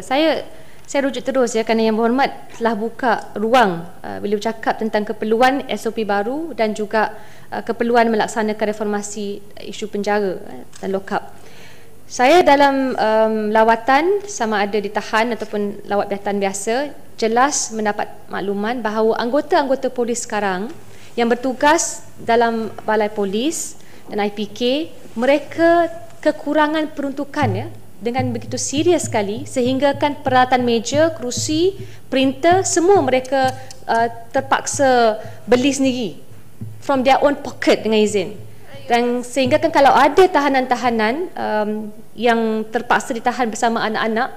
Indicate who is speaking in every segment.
Speaker 1: Saya saya rujuk terus ya kerana yang berhormat telah buka ruang uh, bila bercakap tentang keperluan SOP baru dan juga uh, keperluan melaksanakan reformasi isu penjara uh, dan lokap. Saya dalam um, lawatan sama ada ditahan ataupun lawat biasa jelas mendapat makluman bahawa anggota-anggota polis sekarang yang bertugas dalam balai polis dan IPK mereka kekurangan peruntukan ya dengan begitu serius sekali sehingga kan peralatan meja, kerusi, printer semua mereka uh, terpaksa beli sendiri from their own pocket dengan izin. Dan sehingga kan kalau ada tahanan-tahanan um, yang terpaksa ditahan bersama anak-anak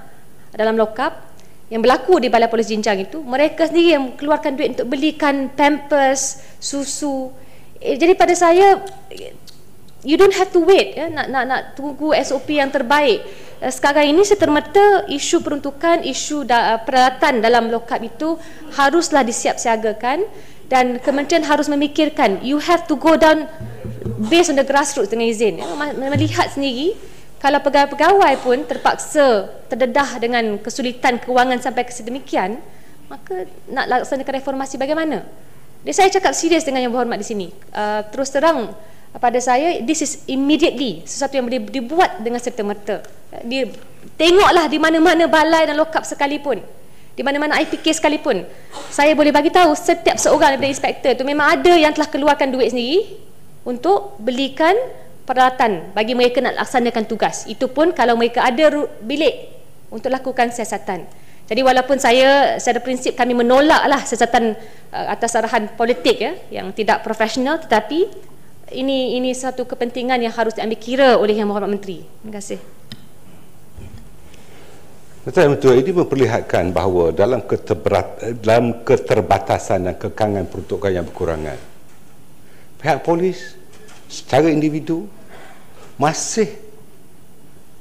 Speaker 1: dalam lokap yang berlaku di Balai Polis Jinjang itu, mereka sendiri yang keluarkan duit untuk belikan pampers, susu. Eh, jadi pada saya you don't have to wait ya. Nak nak nak tunggu SOP yang terbaik. Uh, sekarang ini setermata isu peruntukan isu da, uh, peralatan dalam lokap itu haruslah disiapsiagakan dan kementerian harus memikirkan. You have to go down based on the grassroots dengan izin ya, melihat sendiri kalau pegawai-pegawai pun terpaksa terdedah dengan kesulitan kewangan sampai ke sedemikian maka nak laksanakan reformasi bagaimana jadi saya cakap serius dengan yang berhormat di sini uh, terus terang pada saya this is immediately sesuatu yang boleh dibuat dengan serta-merta. Dia tengoklah di mana-mana balai dan lokap sekalipun. Di mana-mana IPK sekalipun. Saya boleh bagi tahu setiap seorang daripada inspektor tu memang ada yang telah keluarkan duit sendiri untuk belikan peralatan bagi mereka nak laksanakan tugas. Itu pun kalau mereka ada bilik untuk lakukan siasatan. Jadi walaupun saya secara prinsip kami menolaklah siasatan uh, atas arahan politik ya yang tidak profesional tetapi ini ini satu kepentingan yang harus diambil kira oleh yang berhormat menteri. Terima kasih.
Speaker 2: Betul betul ini memperlihatkan bahawa dalam keterberat, dalam keterbatasan dan kekangan peruntukan yang berkurangan pihak polis secara individu masih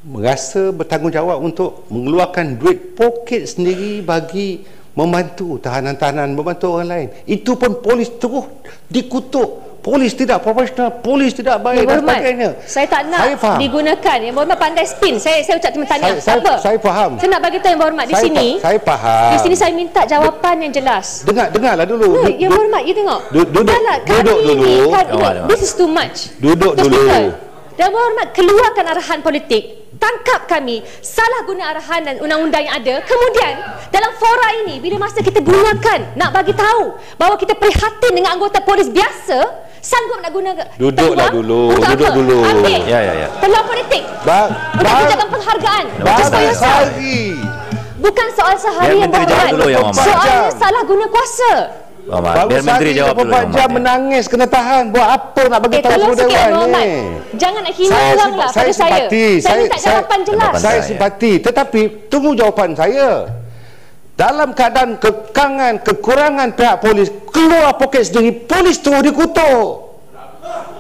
Speaker 2: merasa bertanggungjawab untuk mengeluarkan duit poket sendiri bagi membantu tahanan-tahanan membantu orang lain itu pun polis terus dikutuk polis tidak profesional, polis tidak baik dan sebagainya.
Speaker 1: Saya tak nak saya faham. digunakan. Yang berhormat pandai spin. Saya saya ucap terima tanya.
Speaker 2: Saya, saya, saya faham.
Speaker 1: Saya nak bagi tahu yang berhormat di sini.
Speaker 2: Saya faham.
Speaker 1: Di sini saya minta jawapan yang jelas.
Speaker 2: Dengar dengarlah dulu.
Speaker 1: Hmm, yang berhormat, you tengok.
Speaker 2: Duduk, duduk, duduk dulu.
Speaker 1: This is too much.
Speaker 2: Duduk dulu.
Speaker 1: Dan berhormat keluarkan arahan politik. Tangkap kami salah guna arahan dan undang-undang yang ada. Kemudian dalam fora ini bila masa kita gunakan nak bagi tahu bahawa kita prihatin dengan anggota polis biasa sanggup nak guna
Speaker 2: duduklah dulu.
Speaker 1: Untuk
Speaker 2: duduk
Speaker 1: apa?
Speaker 2: dulu.
Speaker 1: Ambil.
Speaker 2: Ya ya ya.
Speaker 1: Peluang politik.
Speaker 2: Ba
Speaker 1: untuk menjaga penghargaan.
Speaker 2: bagi sehari
Speaker 1: bukan soal sehari yang berhormat. soalnya salah guna kuasa
Speaker 2: Baru Biar Menteri jawab dulu. Baru jam menangis kena tahan. Buat apa nak bagi eh, tahu semua dewan ni?
Speaker 1: Jangan nak hina orang lah pada saya. Saya, saya minta jawapan jelas.
Speaker 2: Saya simpati. Tetapi tunggu jawapan saya. Dalam keadaan kekangan, kekurangan pihak polis, keluar poket sendiri, polis terus dikutuk.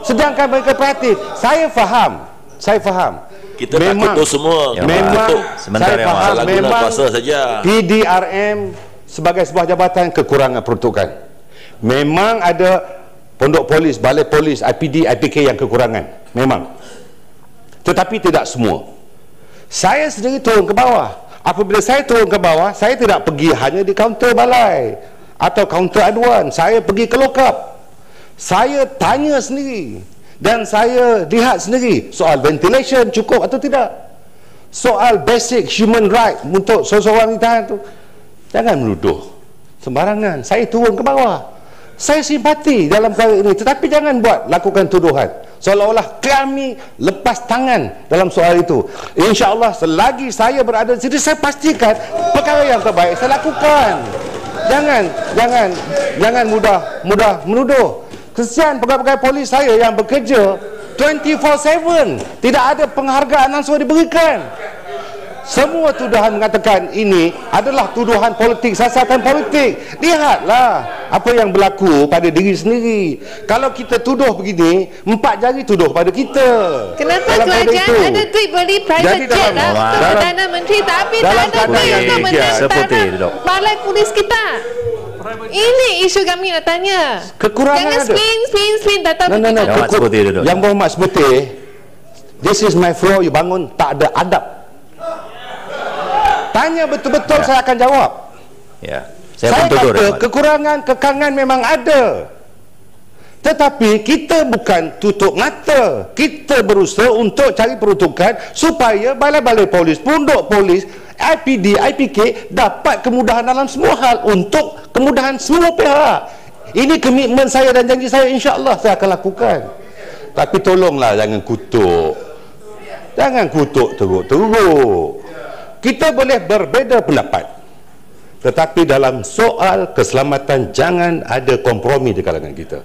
Speaker 2: Sedangkan mereka perhati. Saya faham. Saya faham.
Speaker 3: Kita memang, takut tu semua.
Speaker 2: Memang, saya faham. Memang
Speaker 3: saja.
Speaker 2: PDRM sebagai sebuah jabatan kekurangan peruntukan. Memang ada pondok polis, balai polis, IPD, IPK yang kekurangan. Memang. Tetapi tidak semua. Saya sendiri turun ke bawah. Apabila saya turun ke bawah saya tidak pergi hanya di kaunter balai atau kaunter aduan. Saya pergi ke lokap. Saya tanya sendiri dan saya lihat sendiri soal ventilation cukup atau tidak. Soal basic human right untuk seseorang ditahan itu Jangan menuduh sembarangan. Saya turun ke bawah. Saya simpati dalam perkara ini. Tetapi jangan buat lakukan tuduhan. Seolah-olah kami lepas tangan dalam soal itu. Insya Allah selagi saya berada di sini, saya pastikan perkara yang terbaik saya lakukan. Jangan, jangan, jangan mudah, mudah menuduh. Kesian pegawai-pegawai polis saya yang bekerja 24-7. Tidak ada penghargaan langsung diberikan semua tuduhan mengatakan ini adalah tuduhan politik, sasatan politik. Lihatlah apa yang berlaku pada diri sendiri. Kalau kita tuduh begini, empat jari tuduh pada kita.
Speaker 4: Kenapa dalam kerajaan ada duit beli private Jadi jet lah untuk Perdana Menteri tapi tak ada duit untuk menentang balai polis kita? Ini isu kami nak tanya.
Speaker 2: Kekurangan
Speaker 4: Jangan
Speaker 2: ada.
Speaker 4: spin, spin, spin. Datang
Speaker 2: No, no, no.
Speaker 3: Yang
Speaker 2: Muhammad Seputih, this is my floor, you bangun, tak ada adab. Tanya betul-betul, saya akan jawab.
Speaker 3: Ya. Saya,
Speaker 2: Saya, kata
Speaker 3: Ahmad.
Speaker 2: kekurangan, kekangan memang ada. Tetapi kita bukan tutup mata. Kita berusaha untuk cari peruntukan supaya balai-balai polis, punduk polis, IPD, IPK dapat kemudahan dalam semua hal untuk kemudahan semua pihak. Ini komitmen saya dan janji saya insya-Allah saya akan lakukan. Tapi tolonglah jangan kutuk. Jangan kutuk teruk-teruk. Kita boleh berbeza pendapat. Tetapi dalam soal keselamatan jangan ada kompromi di kalangan kita.